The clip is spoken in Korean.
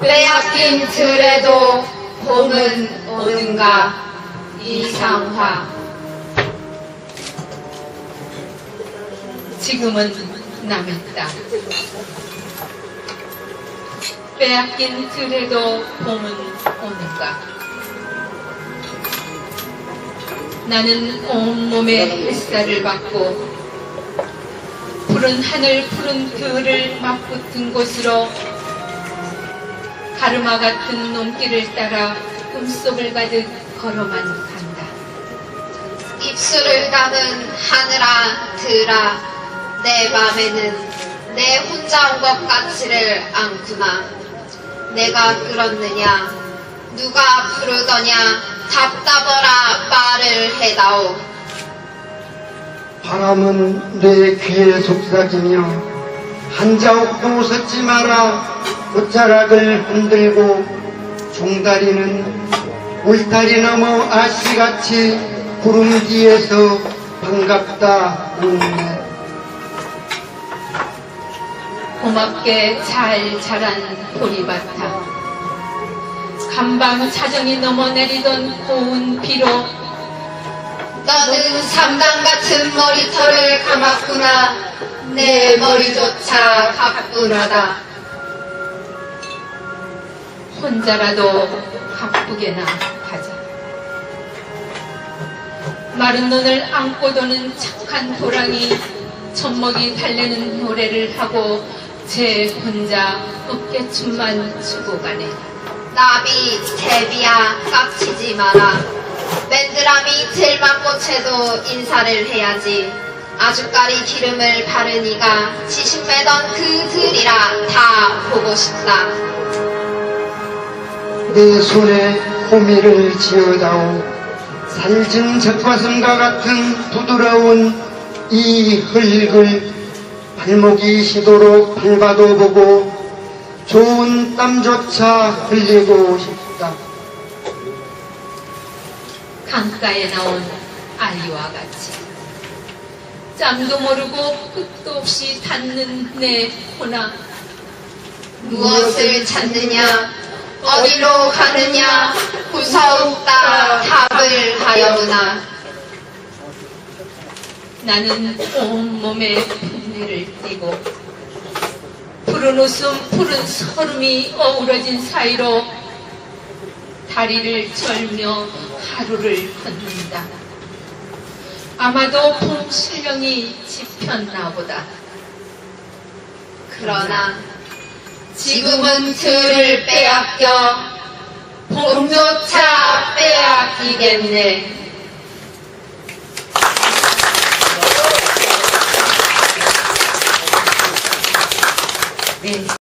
빼앗긴 들에도 봄은 오는가 이상화 지금은 남았다. 빼앗긴 들에도 봄은 오는가. 나는 온몸에 햇살을 받고 푸른 하늘 푸른 들을 맞붙은 곳으로 가르마 같은 눈길을 따라 꿈속을 가득 걸어만 간다. 입술을 담은 하늘아 들아 내 맘에는 내 혼자 온 것 같지를 않구나. 내가 끌었느냐? 누가 부르더냐? 답답어라 말을 해다오. 바람은 내 귀에 속삭이며 한자옥도 웃었지 마라 꽃자락을 흔들고 종다리는 울타리 넘어 아씨같이 구름 뒤에서 반갑다 웃네 고맙게 잘 자란 보리밭아 간밤 자정이 넘어 내리던 고운 비로 너는 삼당 같은 머리털을 감았구나. 내 머리조차 가뿐하다 혼자라도 바쁘게나 가자. 마른 눈을 안고 도는 착한 도랑이 젖먹이 달래는 노래를 하고 제 혼자 어깨춤만 추고 가네. 나비 제비야 깝치지 마라. 맨드라미 들만꽃에도 인사를 해야지. 아주까리 기름을 바르니가 지식 매던 그 들이라 다 보고 싶다 내 손에 호미를 지어다오. 살진 젖가슴과 같은 부드러운 이 흙을 발목이 시도록 밟아도 보고 좋은 땀조차 흘리고 싶다. 강가에 나온 아이와 같이 짬도 모르고 끝도 없이 닿는 내 호나 무엇을 찾느냐 어디로 가느냐 구사없다 답을 하여우나 나는 온몸에 분해를 띠고 푸른 웃음 푸른 서름이 어우러진 사이로 다리를 절며 하루를 걷는다. 아마도 봄실령이 지폈나 보다. 그러나 지금은 들을 빼앗겨 봄조차 빼앗기겠네